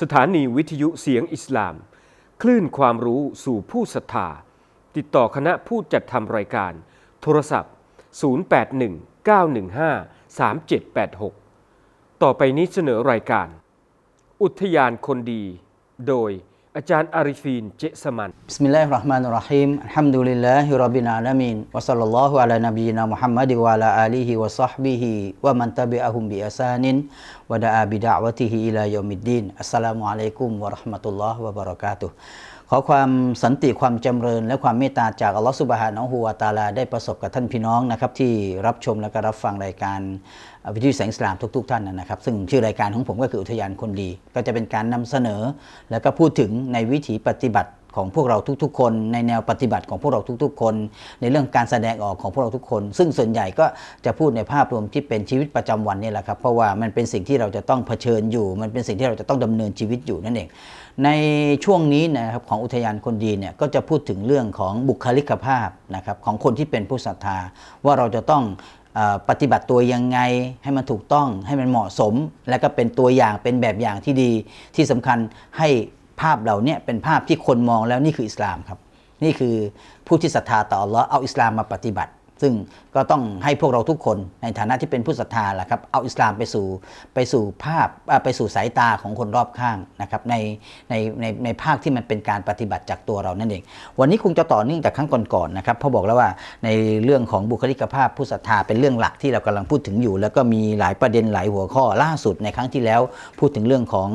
สถานีวิทยุเสียงอิสลาม คลื่นความรู้สู่ผู้ศรัทธา ติดต่อคณะผู้จัดทำรายการ โทรศัพท์ 0819153786 ต่อไปนี้เสนอรายการ อุทยานคนดี โดย Ajahan Arifin Cik Seman. Bismillahirrahmanirrahim. Alhamdulillahi Rabbin Alamin. Wassalallahu ala nabiyina Muhammad wa ala alihi wa sahbihi wa man tabi'ahum bi asanin wa da'a bi da'watihi ila yaumiddin. Assalamualaikum warahmatullahi wabarakatuh. ขอความสันติความจำเริญ และความเมตตาจากอัลลอฮฺสุบฮานะฮูวาตาลาได้ประสบกับท่านพี่น้องนะครับที่รับชมและก็รับฟังรายการวิทยุแสงสลามทุกๆท่านนะครับ ซึ่งชื่อรายการของผมก็คืออุทยานคนดี ก็จะเป็นการนำเสนอ และก็พูดถึงในวิถีปฏิบัติ ของพวกเราทุกๆ คน ในแนวปฏิบัติของพวกเราทุกๆ คน ในเรื่องการแสดงออกของพวกเราทุกคน ซึ่งส่วนใหญ่ก็จะพูดในภาพรวมที่เป็นชีวิตประจำวันนี่แหละครับเพราะว่ามันเป็นสิ่งที่เราจะต้องเผชิญอยู่ มันเป็นสิ่งที่เราจะต้องดำเนินชีวิตอยู่นั่นเองในช่วงนี้นะครับของอุทยานคนดีเนี่ยก็จะพูดถึงเรื่องของบุคลิกภาพนะครับของคนที่เป็นผู้ศรัทธา ว่าเราจะต้องปฏิบัติตัวยังไงให้มันถูกต้องให้มันเหมาะสม และก็เป็นตัวอย่างเป็นแบบอย่างที่ดีที่สำคัญให้ ภาพเหล่านี้เป็นภาพที่คนมองแล้วนี่คืออิสลามครับ นี่คือผู้ที่ศรัทธาต่ออัลลาะห์เอาอิสลามมาปฏิบัติ ซึ่งก็ต้องให้พวกเราทุกคนในฐานะที่เป็นผู้ศรัทธาแหละครับเอาอิสลามไปสู่ไปสู่ภาพไปสู่สายตาของคนรอบข้างนะครับในในในในภาคที่มันเป็นการปฏิบัติจากตัวเรานั่นเอง วันนี้คงจะต่อเนื่องจากครั้งก่อนๆนะครับพราะบอกแล้วว่าในเรื่องของบุคลิกภาพผู้ศรัทธาเป็นเรื่องหลักที่เรากำลังพูดถึงอยู่ แล้วก็มีหลายประเด็นหลายหัวข้อล่าสุดในครั้งที่แล้ว พูดถึงเรื่องของ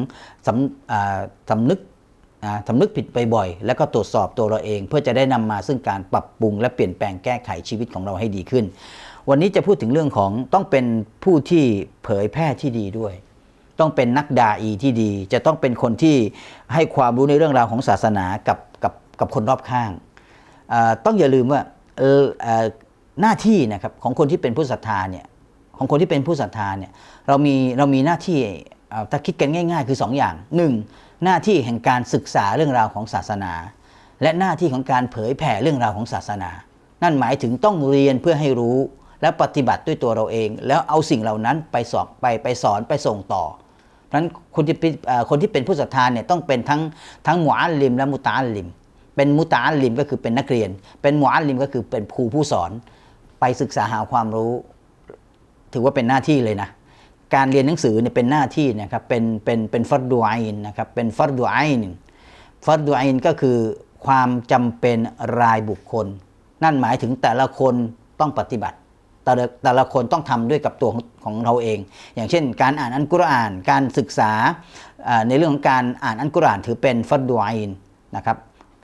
สำสำนึก นะสำนึกผิดไปบ่อยแล้วก็ตรวจสอบตัวเราเอง เพื่อจะได้นำมาซึ่งการปรับปรุงและเปลี่ยนแปลงแก้ไขชีวิตของเราให้ดีขึ้น วันนี้จะพูดถึงเรื่องของต้องเป็นผู้ที่เผยแพร่ที่ดีด้วย ต้องเป็นนักดาอีที่ดี จะต้องเป็นคนที่ให้ความรู้ในเรื่องราวของศาสนากับกับกับคนรอบข้างต้องอย่าลืมว่าหน้าที่นะครับของคนที่เป็นผู้ศรัทธาเนี่ยของคนที่เป็นผู้ศรัทธาเนี่ยเรามีเรามีหน้าที่ถ้าคิดกันง่าย ๆ คือสองอย่างหนึ่ง หน้าที่แห่งการศึกษาเรื่องราวของศาสนา และหน้าที่ของการเผยแผ่เรื่องราวของศาสนา นั่นหมายถึงต้องเรียนเพื่อให้รู้ และปฏิบัติด้วยตัวเราเอง แล้วเอาสิ่งเหล่านั้นไปสอนไปไปสอนไปส่งต่อเพราะฉะนั้นคนที่เป็นเอ่อคนที่เป็นผู้ศรัทธาเนี่ยต้องเป็นทั้งทั้งหมุอัลลิม และมุตาอัลลิม เป็นมุตาอัลลิมก็คือเป็นนักเรียน เป็นหมุอัลลิมก็คือเป็นครูผู้สอน ไปศึกษาหาความรู้ ถือว่าเป็นหน้าที่เลยนะ การเรียนหนังสือเนี่ยเป็นหน้าที่นะครับเป็นเป็นเป็นฟัรดูไอน์นะครับเป็นฟัรดูไอน์ฟัรดูไอน์ก็คือความจำเป็นรายบุคคล นั่นหมายถึงแต่ละคนต้องปฏิบัติ แต่ละแต่ละคนต้องทำด้วยกับตัวของของเราเอง อย่างเช่น การอ่านอันกุรอาน การศึกษาในเรื่องของการอ่านอันกุรอานถือเป็นฟัรดูไอน์นะครับ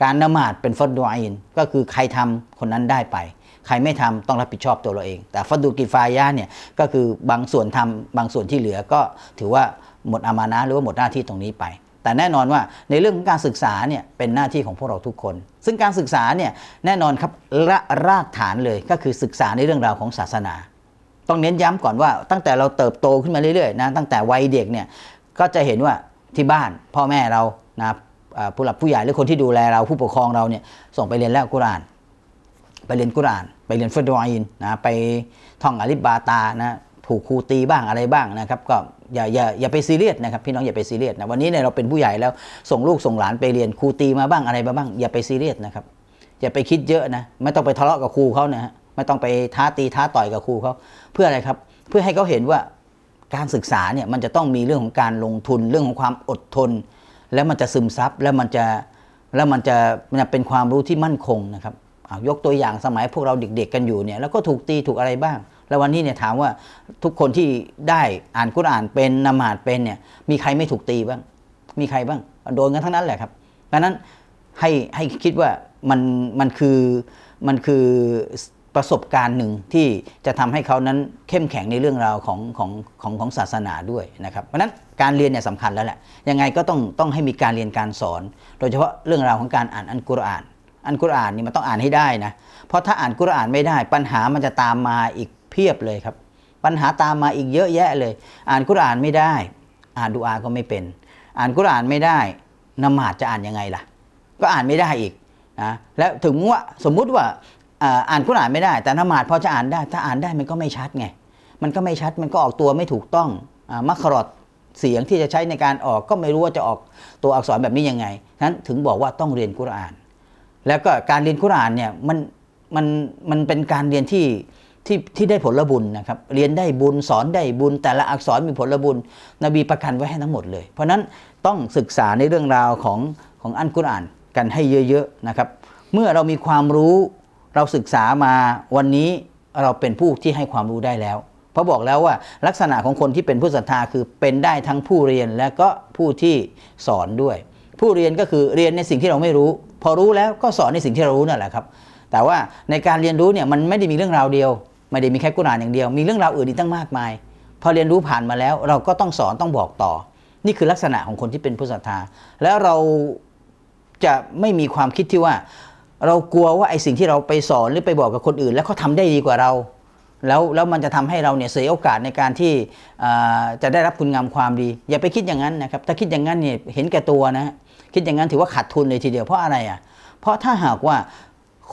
การนมาดเป็นฟัรดูไอน์ก็คือใครทำคนนั้นได้ไป ใครไม่ทำต้องรับผิดชอบตัวเราเอง แต่ฟัดดูกิฟายะเนี่ยก็คือบางส่วนทำบางส่วนที่เหลือก็ถือว่าหมดอามานะหรือว่าหมดหน้าที่ตรงนี้ไป แต่แน่นอนว่าในเรื่องของการศึกษาเนี่ยเป็นหน้าที่ของพวกเราทุกคน ซึ่งการศึกษาเนี่ยแน่นอนครับระรากฐานเลยก็คือศึกษาในเรื่องราวของศาสนา ต้องเน้นย้ำก่อนว่าตั้งแต่เราเติบโตขึ้นมาเรื่อยๆนะตั้งแต่วัยเด็กเนี่ยก็จะเห็นว่าที่บ้านพ่อแม่เรานะผู้หลักผู้ใหญ่หรือคนที่ดูแลเราผู้ปกครองเราเนี่ยส่งไปเรียนแล้วกุรอาน ไปเรียนกุราน ไปเรียนฟัดวอินนะไปท่องอาลิบาตานะถูกครูตีบ้างอะไรบ้างนะครับก็อย่าอย่าอย่าไปซีเรียสนะครับพี่น้องอย่าไปซีเรียสนะวันนี้เนี่ยเราเป็นผู้ใหญ่แล้วส่งลูกส่งหลานไปเรียนครูตีมาบ้างอะไรมาบ้างอย่าไปซีเรียสนะครับอย่าไปคิดเยอะนะไม่ต้องไปทะเลาะกับครูเขานะฮะไม่ต้องไปท้าตีท้าต่อยกับครูเขาเพื่ออะไรครับเพื่อให้เขาเห็นว่าการศึกษาเนี่ยมันจะต้องมีเรื่องของการลงทุนเรื่องของความอดทน แล้วมันจะซึมซับแล้วมันจะแล้วมันจะมันจะเป็นความรู้ที่มั่นคงนะครับ ยกตัวอย่างสมัยพวกเราเด็กๆกันอยู่เนี่ยแล้วก็ถูกตีถูกอะไรบ้าง แล้ววันนี้เนี่ยถามว่าทุกคนที่ได้อ่านกุรอ่านเป็นนมาดเป็นเนี่ยมีใครไม่ถูกตีบ้าง มีใครบ้างโดนกันทั้งนั้นแหละครับดังนั้นให้ให้คิดว่ามันมันคือมันคือประสบการณ์หนึ่งที่จะทำให้เขานั้นเข้มแข็งในเรื่องราวของของของของศาสนาด้วยนะครับเพราะฉะนั้นการเรียนเนี่ยสำคัญแล้วแหละยังไงก็ต้องต้องให้มีการเรียนการสอน โดยเฉพาะเรื่องราวของการอ่านอันกุรอาน อันกุรอานนี่มันต้องอ่านให้ได้นะ เพราะถ้าอ่านกุรอานไม่ได้ ปัญหามันจะตามมาอีกเพียบเลยครับ ปัญหาตามมาอีกเยอะแยะเลย อ่านกุรอานไม่ได้ อ่านดูอาก็ไม่เป็น อ่านกุรอานไม่ได้นมาดจะอ่านยังไงล่ะ ก็อ่านไม่ได้อีกนะแล้วถึงว่าสมมุติว่าอ่านกุรอานไม่ได้ แต่นมาดพอจะอ่านได้ ถ้าอ่านได้มันก็ไม่ชัดไง มันก็ไม่ชัดมันก็ออกตัวไม่ถูกต้องอามัคครอดเสียงที่จะใช้ในการออกก็ไม่รู้ว่าจะออกตัวอักษรแบบนี้ยังไงนั้นถึงบอกว่าต้องเรียนกุรอาน แล้วก็การเรียนกุรานเนี่ยมันมันมันเป็นการเรียนที่ที่ที่ได้ผลบุญนะครับ เรียนได้บุญสอนได้บุญ แต่ละอักษรมีผลบุญ นบีประกันไว้ให้ทั้งหมดเลย เพราะนั้นต้องศึกษาในเรื่องราวของของอันกุรานกันให้เยอะๆนะครับ เมื่อเรามีความรู้เราศึกษามาวันนี้เราเป็นผู้ที่ให้ความรู้ได้แล้วเพราะบอกแล้วว่าลักษณะของคนที่เป็นผู้ศรัทธาคือเป็นได้ทั้งผู้เรียนและก็ผู้ที่สอนด้วย ผู้เรียนก็คือเรียนในสิ่งที่เราไม่รู้ พอรู้แล้วก็สอนในสิ่งที่เรารู้นั่นแหละครับ แต่ว่าในการเรียนรู้เนี่ยมันไม่ได้มีเรื่องราวเดียว ไม่ได้มีแค่กุรานอย่างเดียว มีเรื่องราวอื่นอีกตั้งมากมาย พอเรียนรู้ผ่านมาแล้ว เราก็ต้องสอนต้องบอกต่อ นี่คือลักษณะของคนที่เป็นผู้ศรัทธา แล้วเราจะไม่มีความคิดที่ว่า เรากลัวว่าไอ้สิ่งที่เราไปสอนหรือไปบอกกับคนอื่น แล้วเขาทำได้ดีกว่าเราแล้วแล้วมันจะทำให้เราเนี่ยเสียโอกาสในการที่จะได้รับคุณงามความดี อย่าไปคิดอย่างนั้นนะครับ ถ้าคิดอย่างนั้นเนี่ยเห็นแก่ตัวนะ คิดอย่างนั้นถือว่าขาดทุนเลยทีเดียวเพราะอะไรอะเพราะถ้าหากว่า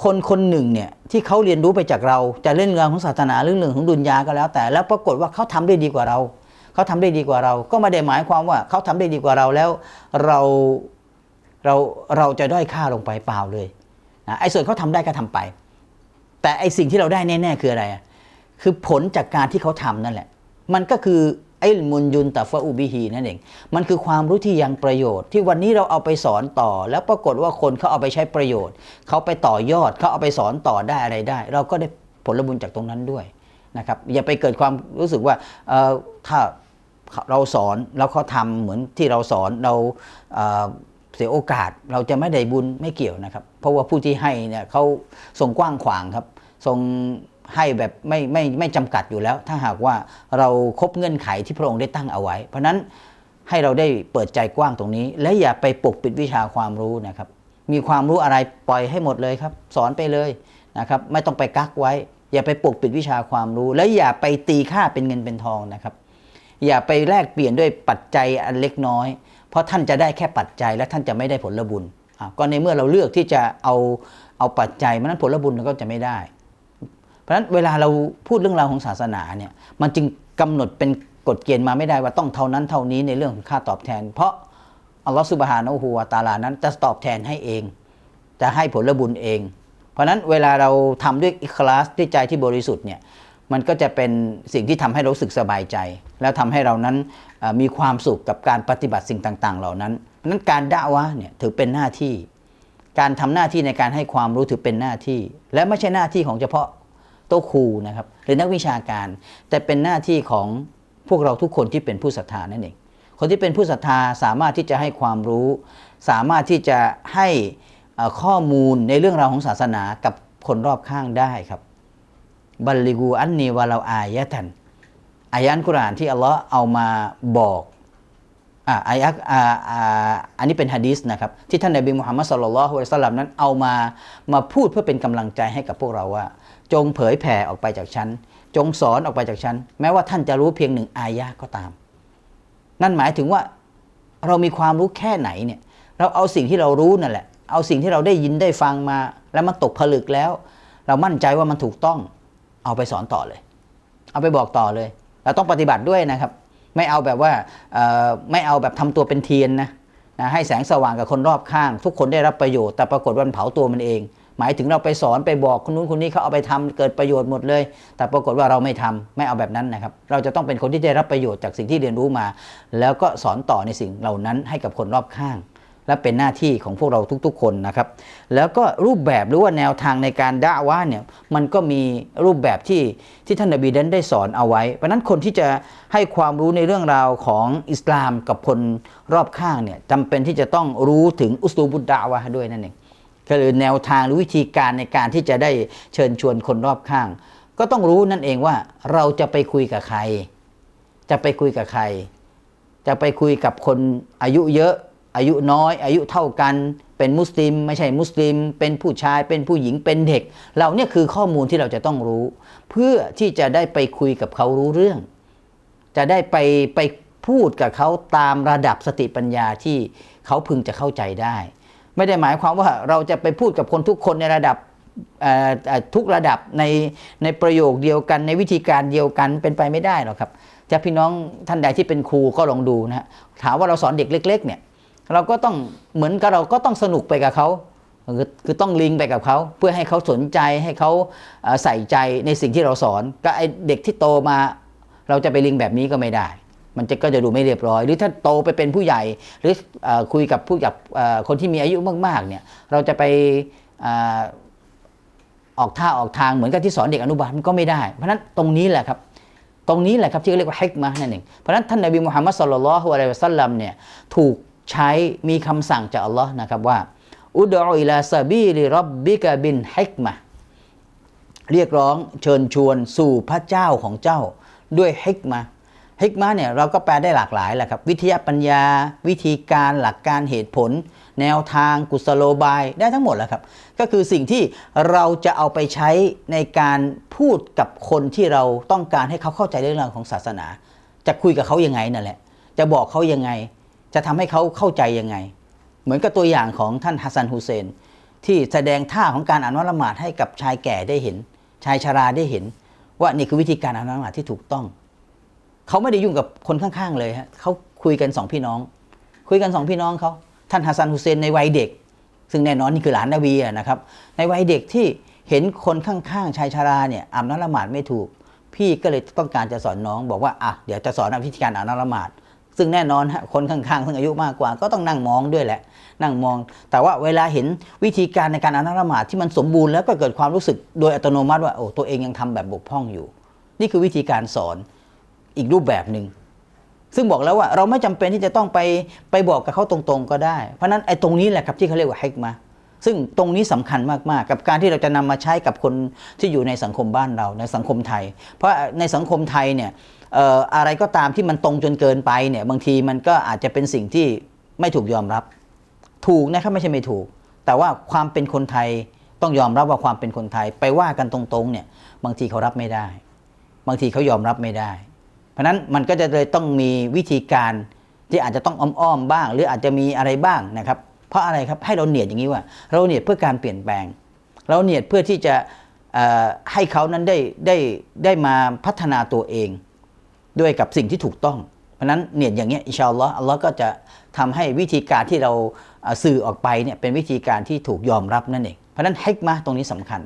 คนคนหนึ่งเนี่ยที่เขาเรียนรู้ไปจากเราจะเล่นเรื่องของศาสนาเรื่องเรื่องของดุนยาก็แล้ว แต่แล้วปรากฏว่าเขาทำได้ดีกว่าเรา เขาทำได้ดีกว่าเรา ก็ไม่ได้หมายความว่าเขาทำได้ดีกว่าเราแล้วเราเราเราจะด้อยค่าลงไปเปล่าเลยนะไอ้ส่วนเขาทำได้ก็ทำไป แต่ไอ้สิ่งที่เราได้แน่ ๆ คืออะไรอะคือผลจากการที่เขาทำนั่นแหละ มันก็คือ ไอ้มุนยุนตะฟะอูบิฮีนั่นเอง มันคือความรู้ที่ยังประโยชน์ ที่วันนี้เราเอาไปสอนต่อ แล้วปรากฏว่าคนเขาเอาไปใช้ประโยชน์ เขาไปต่อยอดเขาเอาไปสอนต่อได้อะไรได้ เราก็ได้ผลบุญจากตรงนั้นด้วยนะครับอย่าไปเกิดความรู้สึกว่าเออถ้าเราสอนแล้วเขาทำเหมือนที่เราสอนเราเเสียโอกาสเราจะไม่ได้บุญไม่เกี่ยวนะครับ เพราะว่าผู้ที่ให้เนี่ยเขาทรงกว้างขวางครับทรง ให้แบบไม่ไม่ไม่จำกัดอยู่แล้ว ถ้าหากว่าเราครบเงื่อนไขที่พระองค์ได้ตั้งเอาไว้ เพราะนั้นให้เราได้เปิดใจกว้างตรงนี้ และอย่าไปปกปิดวิชาความรู้นะครับ มีความรู้อะไรปล่อยให้หมดเลยครับ สอนไปเลยนะครับ ไม่ต้องไปกักไว้ อย่าไปปกปิดวิชาความรู้ และอย่าไปตีค่าเป็นเงินเป็นทองนะครับ อย่าไปแลกเปลี่ยนด้วยปัจจัยอันเล็กน้อย เพราะท่านจะได้แค่ปัจจัยและท่านจะไม่ได้ผลบุญก็ในเมื่อเราเลือกที่จะเอาเอาปัจจัยมันนั้นผลบุญก็จะไม่ได้ เพราะฉะนั้นเวลาเราพูดเรื่องราวของศาสนาเนี่ยมันจึงกำหนดเป็นกฎเกณฑ์มาไม่ได้ว่าต้องเท่านั้นเท่านี้ในเรื่องของค่าตอบแทน เพราะอัลลอฮฺสุบฮานะฮูวะตาลานั้นจะตอบแทนให้เอง จะให้ผลบุญเอง เพราะนั้นเวลาเราทำด้วยอิคลาสด้วยใจที่บริสุทธิ์เนี่ยมันก็จะเป็นสิ่งที่ทำให้เรารู้สึกสบายใจ แล้วทำให้เรานั้นมีความสุขกับการปฏิบัติสิ่งต่าง ๆ เหล่านั้นเพราะนั้นการด่าวะเนี่ยถือเป็นหน้าที่ การทำหน้าที่ในการให้ความรู้ถือเป็นหน้าที่ และไม่ใช่หน้าที่ของเฉพาะ ต๊ะครูนะครับหรือนักวิชาการ แต่เป็นหน้าที่ของพวกเราทุกคนที่เป็นผู้ศรัทธานั่นเองคนที่เป็นผู้ศรัทธาสามารถที่จะให้ความรู้ สามารถที่จะให้ข้อมูลในเรื่องราวของศาสนากับคนรอบข้างได้ครับบัลลิกูอันนีวะเราอายะทันอายะอันกุรานที่อัลลอฮ์เอามาบอกอ่าอายะอ่าอ่าอันนี้เป็นฮะดีษนะครับที่ท่านนบีมุฮัมมัดสุลลัลลอฮุอะลัยฮิวสัลลัมนั้นเอามามาพูดเพื่อเป็นกำลังใจให้กับพวกเราว่า จงเผยแผ่ออกไปจากฉัน จงสอนออกไปจากฉัน แม้ว่าท่านจะรู้เพียงหนึ่งอายะก็ตาม นั่นหมายถึงว่าเรามีความรู้แค่ไหนเนี่ย เราเอาสิ่งที่เรารู้นั่นแหละ เอาสิ่งที่เราได้ยินได้ฟังมา แล้วมันตกผลึกแล้ว เรามั่นใจว่ามันถูกต้อง เอาไปสอนต่อเลย เอาไปบอกต่อเลย เราต้องปฏิบัติด้วยนะครับ ไม่เอาแบบว่าไม่เอาแบบทำตัวเป็นเทียนนะนะให้แสงสว่างกับคนรอบข้าง ทุกคนได้รับประโยชน์แต่ปรากฏว่ามันเผาตัวมันเอง หมายถึงเราไปสอนไปบอกคนนู้นคนนี้เขาเอาไปทำเกิดประโยชน์หมดเลย แต่ปรากฏว่าเราไม่ทำไม่เอาแบบนั้นนะครับ เราจะต้องเป็นคนที่ได้รับประโยชน์จากสิ่งที่เรียนรู้มา แล้วก็สอนต่อในสิ่งเหล่านั้นให้กับคนรอบข้าง และเป็นหน้าที่ของพวกเราทุกๆ คนนะครับ แล้วก็รูปแบบหรือว่าแนวทางในการด่าว่าเนี่ยมันก็มีรูปแบบที่ที่ท่านนบีนั้นได้สอนเอาไว้ เพราะนั้นคนที่จะให้ความรู้ในเรื่องราวของอิสลามกับคนรอบข้างเนี่ยจำเป็นที่จะต้องรู้ถึงอุสตูบุดดาวะด้วยนั่นเอง ก็คือแนวทางหรือวิธีการในการที่จะได้เชิญชวนคนรอบข้าง ก็ต้องรู้นั่นเองว่าเราจะไปคุยกับใคร จะไปคุยกับใคร จะไปคุยกับคนอายุเยอะอายุน้อย อายุเท่ากัน เป็นมุสลิม ไม่ใช่มุสลิม เป็นผู้ชาย เป็นผู้หญิงเป็นเด็ก เราเนี่ยคือข้อมูลที่เราจะต้องรู้ เพื่อที่จะได้ไปคุยกับเขารู้เรื่อง จะได้ไปไปพูดกับเขาตามระดับสติปัญญาที่เขาพึงจะเข้าใจได้ ไม่ได้หมายความว่าเราจะไปพูดกับคนทุกคนในระดับทุกระดับในในประโยคเดียวกัน ในวิธีการเดียวกันเป็นไปไม่ได้หรอกครับจะพี่น้องท่านใดที่เป็นครูก็ลองดูนะฮะถามว่าเราสอนเด็กเล็ก ๆ เนี่ย เราก็ต้องเหมือนกับเราก็ต้องสนุกไปกับเขาคือคือต้องลิงไปกับเขาเพื่อให้เขาสนใจให้เขาใส่ใจในสิ่งที่เราสอนก็ไอเด็กที่โตมา เราจะไปลิงแบบนี้ก็ไม่ได้ มันจะก็จะดูไม่เรียบร้อย หรือถ้าโตไปเป็นผู้ใหญ่ หรืออคุยกับผู้กับคนที่มีอายุมากๆเนี่ยเราจะไปออกท่าออกทางเหมือนกับที่สอนเด็กอนุบาลมันก็ไม่ได้ เพราะนั้นตรงนี้แหละครับ ตรงนี้แหละครับที่เรียกว่าฮิกมะห์นั่นเองเพราะนั้นท่านนบีมุฮัมมัดสุลลัลอฮุอะลัยฮิวะสัลลัมเนี่ยถูกใช้มีคำสั่งจากอัลลอฮ์นะครับว่าอุดออิลาซาบีลิรับบิกะบินฮิกมะห์เรียกร้องเชิญชวนสู่พระเจ้าของเจ้าด้วยฮิกมะห์ ฮิกมะห์เนี่ยเราก็แปลได้หลากหลายแหละครับ วิทยาปัญญา วิธีการหลักการเหตุผล แนวทางกุศโลบายได้ทั้งหมดแหละครับ ก็คือสิ่งที่เราจะเอาไปใช้ในการพูดกับคนที่เราต้องการให้เขาเข้าใจเรื่องราวของศาสนา จะคุยกับเขายังไงนั่นแหละ จะบอกเขายังไง จะทำให้เขาเข้าใจยังไง เหมือนกับตัวอย่างของท่านฮัสซันฮุเซนที่แสดงท่าของการอ่านละหมาดให้กับชายแก่ได้เห็น ชายชราได้เห็น ว่านี่คือวิธีการอ่านละหมาดที่ถูกต้อง เขาไม่ได้ยุ่งกับคนข้างๆเลยฮะเขาคุยกันสองพี่น้อง คุยกันสองพี่น้องเขาท่านฮัสซันฮุเซนในวัยเด็ก ซึ่งแน่นอนนี่คือหลานนาบีอะนะครับ ในวัยเด็กที่เห็นคนข้างๆชายชาราเนี่ยอ่าน้ำละหมาดไม่ถูก พี่ก็เลยต้องการจะสอนน้อง บอกว่าอะเดี๋ยวจะสอนวิธีการอ่าน้ำละหมาดซึ่งแน่นอนฮะคนข้างๆ ซึ่งอายุมากกว่าก็ต้องนั่งมองด้วยแหละ นั่งมอง แต่ว่าเวลาเห็นวิธีการในการอ่านละหมาดที่มันสมบูรณ์แล้วก็เกิดความรู้สึกโดยอัตโนมัติว่าโอ้ตัวเองยังทำแบบบกพร่องอยู่ นี่คือวิธีการสอน อีกรูปแบบหนึ่งซึ่งบอกแล้วว่าเราไม่จำเป็นที่จะต้องไปไปบอกกับเขาตรงๆก็ได้ เพราะนั้นไอ้ตรงนี้แหละครับที่เขาเรียกว่าฮิกมะห์ซึ่งตรงนี้สำคัญมากๆ กับการที่เราจะนำมาใช้กับคนที่อยู่ในสังคมบ้านเราในสังคมไทย เพราะในสังคมไทยเนี่ยออะไรก็ตามที่มันตรงจนเกินไปเนี่ยบางทีมันก็อาจจะเป็นสิ่งที่ไม่ถูกยอมรับ ถูกนะครับไม่ใช่ไม่ถูก แต่ว่าความเป็นคนไทยต้องยอมรับว่าความเป็นคนไทย ไปว่ากันตรงๆเนี่ยบางทีเขารับไม่ได้ บางทีเขายอมรับไม่ได้ เพราะนั้นมันก็จะเลยต้องมีวิธีการที่อาจจะต้องอ้อมๆบ้าง หรืออาจจะมีอะไรบ้างนะครับ เพราะอะไรครับให้เราเนียดอย่างนี้ว่า เราเนียดเพื่อการเปลี่ยนแปลง เราเนียดเพื่อที่จะให้เขานั้นได้ได้ได้มาพัฒนาตัวเอง ด้วยกับสิ่งที่ถูกต้อง เพราะนั้นเนียดอย่างเงี้ยอิชาอัลลอฮ์อัลลอฮ์ก็จะทำให้วิธีการที่เราสื่อออกไปเนี่ยเป็นวิธีการที่ถูกยอมรับนั่นเองเพราะนั้นฮิกมะห์ตรงนี้สำคัญ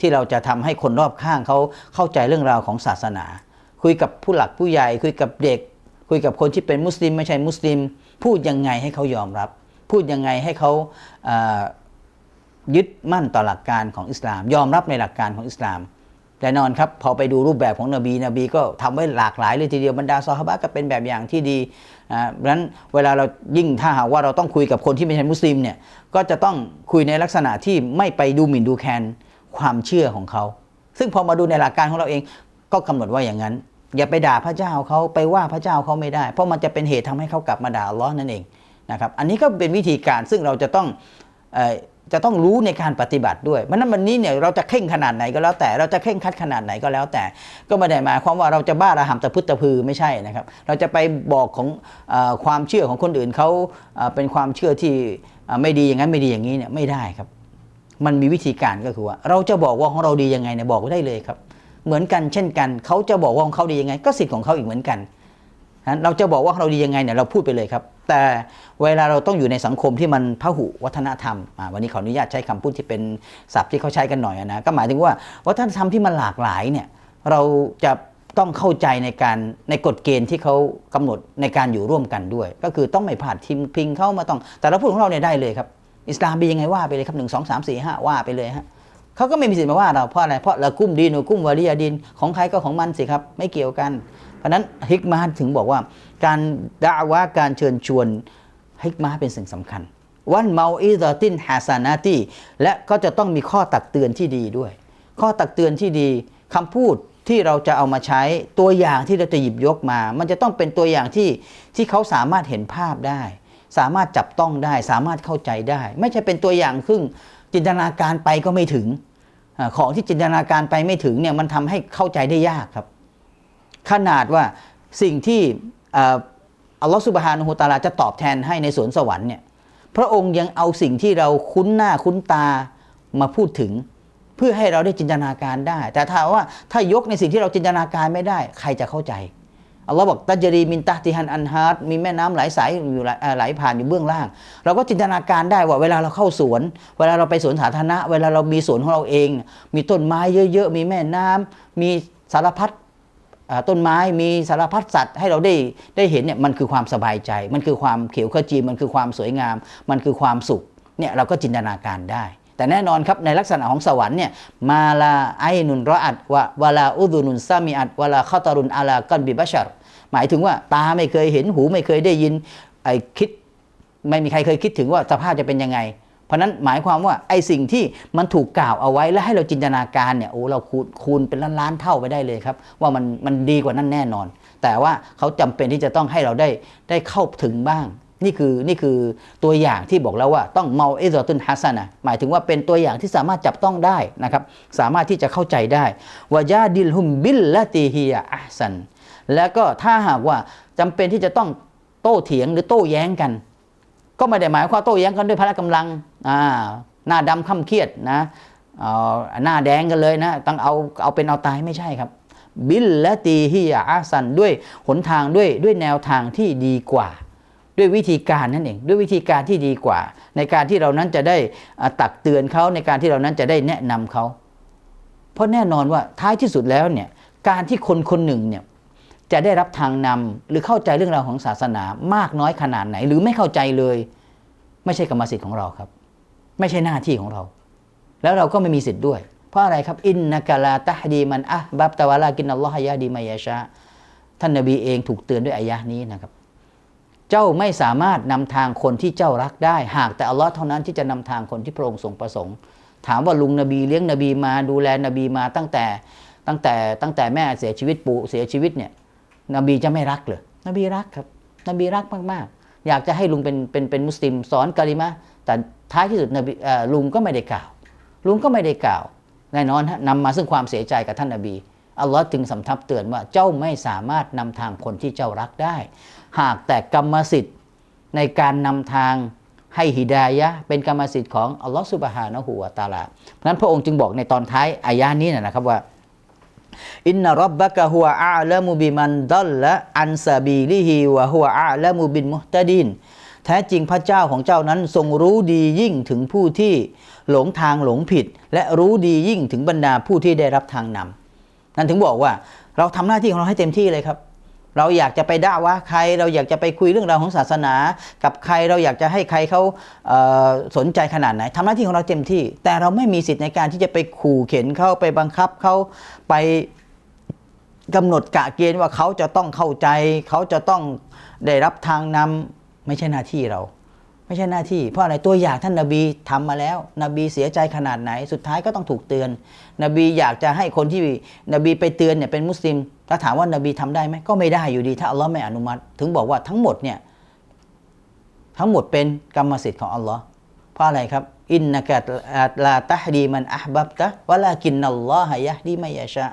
ที่เราจะทำให้คนรอบข้างเขาเข้าใจเรื่องราวของศาสนา คุยกับผู้หลักผู้ใหญ่ คุยกับเด็ก คุยกับคนที่เป็นมุสลิมไม่ใช่มุสลิม พูดยังไงให้เขายอมรับ พูดยังไงให้เขายึดมั่นต่อหลักการของอิสลาม ยอมรับในหลักการของอิสลามแน่นอนครับพอไปดูรูปแบบของนบีนบีก็ทำไว้หลากหลายเลยทีเดียวบรรดาซอฮาบะก็เป็นแบบอย่างที่ดีอ่าดังนั้นเวลาเรายิ่งถ้าหากว่าเราต้องคุยกับคนที่ไม่ใช่มุสลิมเนี่ยก็จะต้องคุยในลักษณะที่ไม่ไปดูหมิ่นดูแคลนความเชื่อของเขา ซึ่งพอมาดูในหลักการของเราเองก็กำหนดว่าอย่างนั้น อย่าไปด่าพระเจ้าเขาไปว่าพระเจ้าเขาไม่ได้ เพราะมันจะเป็นเหตุทำให้เขากลับมาด่าลลอฮ์นั่นเองนะครับอันนี้ก็เป็นวิธีการซึ่งเราจะต้องจะต้องรู้ในการปฏิบัติด้วยเพราะนั้นวันนี้เนี่ยเราจะเข่งขนาดไหนก็แล้วแต่ เราจะเข่งคัดขนาดไหนก็แล้วแต่ ก็ไม่ได้หมายความว่าเราจะบ้าระหำตะพึดตะพือไม่ใช่นะครับ เราจะไปบอกของอความเชื่อของคนอื่นเขาเป็นความเชื่อที่ไม่ดีอย่างนั้นไม่ดีอย่างนี้เนี่ยไม่ได้ครับ มันมีวิธีการก็คือว่า เราจะบอกว่าของเราดียังไงเนี่ยบอกได้เลยครับ เหมือนกันเช่นกัน เขาจะบอกว่าของเขาดียังไง ก็สิทธิ์ของเขาอีกเหมือนกันเราจะบอกว่าเราดียังไงเนี่ยเราพูดไปเลยครับ แต่เวลาเราต้องอยู่ในสังคมที่มันพหุวัฒนธรรมวันนี้ขออนุญาตใช้คำพูดที่เป็นศัพท์ที่เขาใช้กันหน่อยนะก็หมายถึงว่าวัฒนธรรมที่มันหลากหลายเนี่ยเราจะต้องเข้าใจในการในกฎเกณฑ์ที่เขากำหนดในการอยู่ร่วมกันด้วย ก็คือต้องไม่ผาดทิมพิงเข้ามาต้อง แต่เราพูดของเราเนี่ยได้เลยครับ อิสลามเป็นยังไงว่าไปเลยครับหนึ่งสองสามสี่ห้าว่าไปเลยฮะ เขาก็ไม่มีสิทธิ์มาว่าเราเพราะอะไรเพราะละกุ้มดีนูกุ้มวาลียดินของใครก็ของมันสิครับไม่เกี่ยวกัน เพราะนั้นฮิกมาห์ถึงบอกว่า การด่าว่าการเชิญชวนฮิกมาห์เป็นสิ่งสำคัญ วันเมาอีดตินฮาซานาตีและก็จะต้องมีข้อตักเตือนที่ดีด้วย ข้อตักเตือนที่ดีคำพูดที่เราจะเอามาใช้ตัวอย่างที่เราจะหยิบยกมา มันจะต้องเป็นตัวอย่างที่ที่เขาสามารถเห็นภาพได้ สามารถจับต้องได้ สามารถเข้าใจได้ ไม่ใช่เป็นตัวอย่างซึ่งจินตนาการไปก็ไม่ถึง ของที่จินตนาการไปไม่ถึงเนี่ยมันทำให้เข้าใจได้ยากครับ ขนาดว่าสิ่งที่อัลลอฮฺสุบฮานุฮุตาลาจะตอบแทนให้ในสวนสวรรค์เนี่ยพระองค์ยังเอาสิ่งที่เราคุ้นหน้าคุ้นตามาพูดถึง เพื่อให้เราได้จินตนาการได้ แต่ถ้าว่าถ้ายกในสิ่งที่เราจินตนาการไม่ได้ ใครจะเข้าใจ อัลลอฮ์บอกตัจรีมินตะติฮันอันฮาร์ดมีแม่น้ำไหลสายอยู่ไหลผ่านอยู่เบื้องล่าง เราก็จินตนาการได้ว่าเวลาเราเข้าสวน เวลาเราไปสวนสาธารณะ เวลาเรามีสวนของเราเอง มีต้นไม้เยอะๆ มีแม่น้ำมีสารพัดต้นไม้มีสารพัดสัตว์ให้เราได้ได้เห็นเนี่ยมันคือความสบายใจ มันคือความเขียวขจีมันคือความสวยงาม มันคือความสุขเนี่ยเราก็จินตนาการได้ แต่แน่นอนครับในลักษณะของสวรรค์เนี่ยมาลาไอนุนรออัดวะวะลาอุดุนุนซามิอัดวะลาข้าตารุนอาลากันบิบัชร หมายถึงว่าตาไม่เคยเห็นหูไม่เคยได้ยินไอ้คิดไม่มีใครเคยคิดถึงว่าสภาพจะเป็นยังไง เพราะนั้นหมายความว่าไอ้สิ่งที่มันถูกกล่าวเอาไว้แล้วให้เราจินตนาการเนี่ยโอ้เราคูณคูณเป็นล้านล้านๆเท่าไปได้เลยครับ ว่ามันมันดีกว่านั้นแน่นอน แต่ว่าเขาจำเป็นที่จะต้องให้เราได้ได้เข้าถึงบ้าง นี่คือนี่คือตัวอย่างที่บอกแล้วว่าต้องเมาเอซอตุนฮัสนะหมายถึงว่าเป็นตัวอย่างที่สามารถจับต้องได้นะครับ สามารถที่จะเข้าใจได้วายาดิลฮุมบิลละตีฮียอัพซัน แล้วก็ถ้าหากว่าจำเป็นที่จะต้องโต้เถียงหรือโต้แย้งกัน ก็ไม่ได้หมายความโต้แย้งกันด้วยพละกำลังอ่าหน้าดำข้าเครียดนะหน้าแดงกันเลยนะต้องเอาเอาเป็นเอาตายไม่ใช่ครับ บิลและตีฮิยาอาสันด้วยหนทางด้วยด้วยแนวทางที่ดีกว่า ด้วยวิธีการนั่นเองด้วยวิธีการที่ดีกว่า ในการที่เรานั้นจะได้ตักเตือนเขาในการที่เรานั้นจะได้แนะนำเขา เพราะแน่นอนว่าท้ายที่สุดแล้วเนี่ยการที่คนคนหนึ่งเนี่ย จะได้รับทางนำหรือเข้าใจเรื่องราวของศาสนามากน้อยขนาดไหน หรือไม่เข้าใจเลย ไม่ใช่กรรมสิทธิ์ของเราครับ ไม่ใช่หน้าที่ของเรา แล้วเราก็ไม่มีสิทธิ์ด้วย เพราะอะไรครับอินนักลาตะฮดีมันอะบับตะวะลากินอัลลอฮฺยาดีมายาชาท่านนบีเองถูกเตือนด้วยอายะห์นี้นะครับ เจ้าไม่สามารถนำทางคนที่เจ้ารักได้ หากแต่อัลลอฮ์เท่านั้นที่จะนำทางคนที่พระองค์ทรงประสงค์ ถามว่าลุงนบีเลี้ยงนบีมาดูแลนบีมาตั้งแต่ตั้งแต่ตั้งแต่แม่เสียชีวิตปู่เสียชีวิตเนี่ย นบีจะไม่รักเหรอนบีรักครับ นบีรักมากๆ อยากจะให้ลุงเป็นเป็นเป็นมุสลิมสอนกะลิมะแต่ท้ายที่สุดนบีเอ่อลุงก็ไม่ได้กล่าว ลุงก็ไม่ได้กล่าวแน่นอนนำมาซึ่งความเสียใจกับท่านนบีอัลลอฮ์จึงสำทับเตือนว่าเจ้าไม่สามารถนำทางคนที่เจ้ารักได้ หากแต่กรรมสิทธิ์ในการนำทางให้ฮิดายะเป็นกรรมสิทธิ์ของอัลลอฮ์สุบฮานะฮูวะตะอาลาเพราะนั้นพระองค์จึงบอกในตอนท้ายอายะนี้นะครับว่า อินนารบบะกะฮัวอาละมุบิมันดัลละอันซาบีลิฮิวะฮัวอาละมุบินมุฮตะดินแท้จริงพระเจ้าของเจ้านั้นทรงรู้ดียิ่งถึงผู้ที่หลงทางหลงผิด และรู้ดียิ่งถึงบรรดาผู้ที่ได้รับทางนำนั่นถึงบอกว่าเราทำหน้าที่ของเราให้เต็มที่เลยครับ เราอยากจะไปด่าว่าใคร เราอยากจะไปคุยเรื่องราวของศาสนา กับใครเราอยากจะให้ใครเขาเสนใจขนาดไหนทำหน้าที่ของเราเต็มที่ แต่เราไม่มีสิทธิ์ในการที่จะไปขู่เข็นเขาไปบังคับเขาไปกำหนดกะเกณฑ์ว่าเขาจะต้องเข้าใจ เขาจะต้องได้รับทางนำไม่ใช่หน้าที่เรา ไม่ใช่หน้าที่ เพราะอะไรตัวอย่างท่านนาบีทำมาแล้ว นบีเสียใจขนาดไหน สุดท้ายก็ต้องถูกเตือน นบีอยากจะให้คนที่นบีไปเตือนเนี่ยเป็นมุสลิมถ้าถามว่านบีทำได้ไหมก็ไม่ได้อยู่ดี ถ้าอัลลอฮ์ไม่อนุมัติ ถึงบอกว่าทั้งหมดเนี่ยทั้งหมดเป็นกรรมสิทธิ์ของอัลลอฮ์เพราะอะไรครับอินนักะลาตะฮดีมันอัฮบับตะวะลากินนัลลอฮะยะฮดีมายาชะ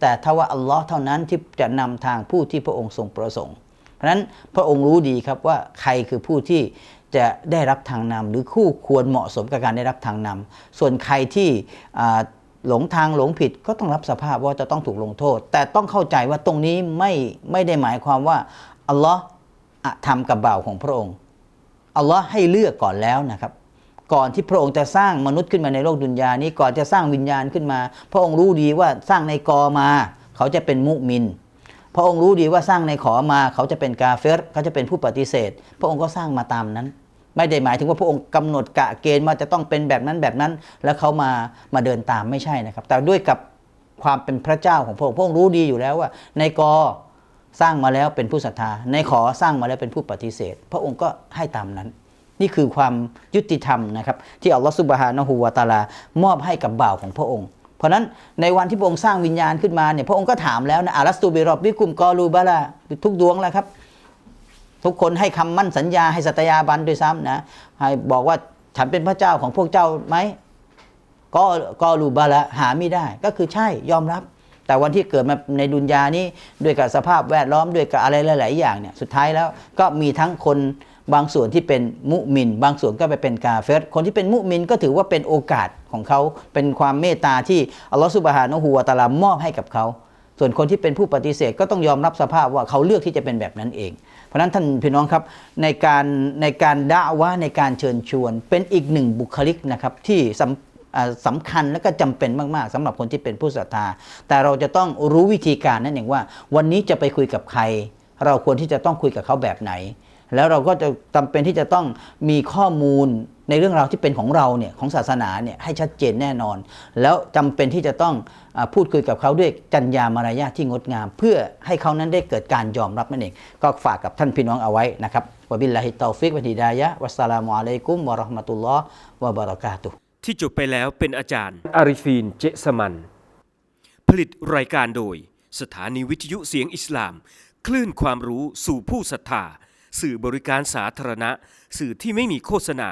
แต่ถ้าว่าอัลลอฮ์เท่านั้นที่จะนำทางผู้ที่พระองค์ทรงประสงค์ เพราะนั้นพระองค์รู้ดีครับว่าใครคือผู้ที่ จะได้รับทางนำหรือคู่ควรเหมาะสมกับการได้รับทางนำส่วนใครที่หลงทางหลงผิดก็ต้องรับสภาพว่าจะต้องถูกลงโทษ แต่ต้องเข้าใจว่าตรงนี้ไม่ไม่ได้หมายความว่าอัลลอฮ์ทำกับบ่าวของพระองค์อัลลอฮ์ให้เลือกก่อนแล้วนะครับก่อนที่พระองค์จะสร้างมนุษย์ขึ้นมาในโลกดุนยานี้ก่อนจะสร้างวิญญาณขึ้นมา พระองค์รู้ดีว่าสร้างในกอมา เขาจะเป็นมุมิน พระองค์รู้ดีว่าสร้างในขอมา เขาจะเป็นกาเฟรเขาจะเป็นผู้ปฏิเสธ พระองค์ก็สร้างมาตามนั้น ไม่ได้หมายถึงว่าพระองค์กำหนดกะเกณฑ์ว่าจะต้องเป็นแบบนั้นแบบนั้น แล้วเขามามาเดินตามไม่ใช่นะครับ แต่ด้วยกับความเป็นพระเจ้าของพระองค์พระองค์รู้ดีอยู่แล้วว่า ในกอสร้างมาแล้วเป็นผู้ศรัทธา ในขอสร้างมาแล้วเป็นผู้ปฏิเสธ พระองค์ก็ให้ตามนั้น นี่คือความยุติธรรมนะครับ ที่อัลลอฮฺสุบฮานะฮูวาตาลามอบให้กับบ่าวของพระองค์ เพราะฉะนั้นในวันที่พระองค์สร้างวิญญาณขึ้นมาเนี่ยพระองค์ก็ถามแล้วนะอารัสตูบิรอบบิคุมกอลูบาลาทุกดวงแล้วครับ ทุกคนให้คำมั่นสัญญาให้สัตยาบันด้วยซ้ำนะให้บอกว่าฉันเป็นพระเจ้าของพวกเจ้าไหมก็ก็รูบาละหาไม่ได้ ก็คือใช่ยอมรับ แต่วันที่เกิดมาในดุนยานี้ด้วยกับสภาพแวดล้อมด้วยกับอะไรหลาย ๆ อย่างเนี่ยสุดท้ายแล้วก็มีทั้งคนบางส่วนที่เป็นมุมิน บางส่วนก็ไปเป็นกาเฟรคนที่เป็นมุมินก็ถือว่าเป็นโอกาสของเขา เป็นความเมตตาที่อัลลอฮฺสุบฮานะฮูวะตาลามอบให้กับเขา ส่วนคนที่เป็นผู้ปฏิเสธก็ต้องยอมรับสภาพว่าเขาเลือกที่จะเป็นแบบนั้นเอง เพราะนั้นท่านพี่น้องครับในการในการด่าว่าในการเชิญชวน เป็นอีกหนึ่งบุคลิกนะครับที่สำสำคัญและก็จำเป็นมาก ๆสำหรับคนที่เป็นผู้ศรัทธา แต่เราจะต้องรู้วิธีการนั่นเองว่า วันนี้จะไปคุยกับใคร เราควรที่จะต้องคุยกับเขาแบบไหน แล้วเราก็จะจำเป็นที่จะต้องมีข้อมูลในเรื่องราวที่เป็นของเราเนี่ยของศาสนาเนี่ยให้ชัดเจนแน่นอน แล้วจำเป็นที่จะต้องอาพูดคุยกับเขาด้วยจัญญามารยาทที่งดงาม เพื่อให้เขานั้นได้เกิดการยอมรับนั่นเอง ก็ฝากกับท่านพี่น้องเอาไว้นะครับวะบิลลาฮิตตอฟิกวะฮิดายะฮ์วัสสลามุอะลัยกุมวะเราะห์มะตุลลอฮ์วะบะเราะกาตุฮ์ที่จบไปแล้วเป็นอาจารย์อาริฟีนเจสมัน ผลิตรายการโดย สถานีวิทยุเสียงอิสลาม คลื่นความรู้สู่ผู้ศรัทธา สื่อบริการสาธารณะ สื่อที่ไม่มีโฆษณา